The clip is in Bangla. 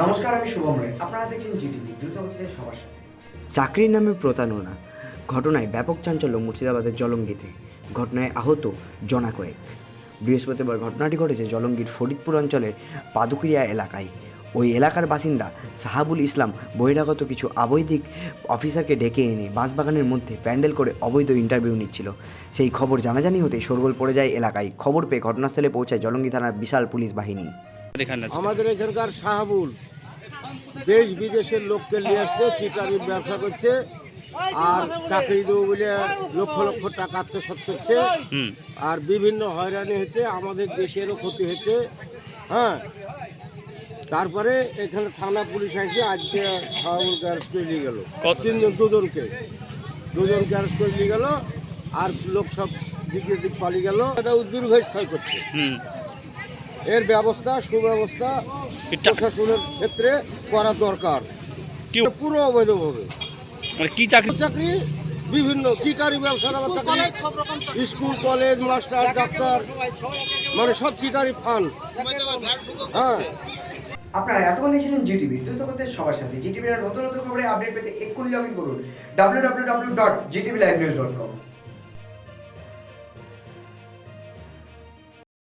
নমস্কার, আমি শুভম রায় আপনারা দেখছেন জিটিভি দ্রুত সবার সাথে। চাকরির নামে প্রতারণা। ঘটনায় ব্যাপক চাঞ্চল্য মুর্শিদাবাদের জলঙ্গিতে। ঘটনায় আহত জনা কয়েক বৃহস্পতিবার ঘটনাটি ঘটেছে জলঙ্গির ফরিদপুর অঞ্চলের পাদুকিরিয়া এলাকায়। ওই এলাকার বাসিন্দা সাহাবুল ইসলাম বহিরাগত কিছু অবৈধিক অফিসারকে ডেকে এনে বাঁশবাগানের মধ্যে প্যান্ডেল করে অবৈধ ইন্টারভিউ নিচ্ছিল। সেই খবর জানাজানি হতে শোরগোল পড়ে যায় এলাকায়। খবর পেয়ে ঘটনাস্থলে পৌঁছায় জলঙ্গি থানার বিশাল পুলিশ বাহিনী। আমাদের এখানকার শাহাবুল দেশ বিদেশের লোককে নিয়ে আসছে চিটারির ব্যবসা করছে আর চাকরি দেবো বলে লক্ষ লক্ষ টাকা আত্মসাৎ করছে আর বিভিন্ন হয়রানি হচ্ছে আমাদের দেশেরও ক্ষতি হচ্ছে হ্যাঁ। তারপরে এখানে থানা পুলিশ আসে আজকে শাহাবুলকে অ্যারেস্ট করে নিয়ে গেল। তিনজন দুজনকে। দুজন অ্যারেস্ট করে নিয়ে গেল আর লোক সব দিকে দিক পালিয়ে গেল। এটা দীর্ঘস্থায়ী করছে। এর ব্যবস্থা সুব্যবস্থা প্রশাসনের ক্ষেত্রে করা দরকার। কি পুরো অবৈধভাবে। মানে কি চাকরি? চাকরি বিভিন্ন চিটারি ব্যবসার আবার চাকরি স্কুল কলেজ মাস্টার ডাক্তার মানে সব চিটারি ফান্ড। হ্যাঁ। আপনারা এতক্ষণ দেখছিলেন জিটিভি দ্রুত হচ্ছে সবার সাথে। জিটিভির নতুন নতুন খবরে আপডেট পেতে এক্ষুনি লগ ইন করুন। W W W dot GTV live news dot com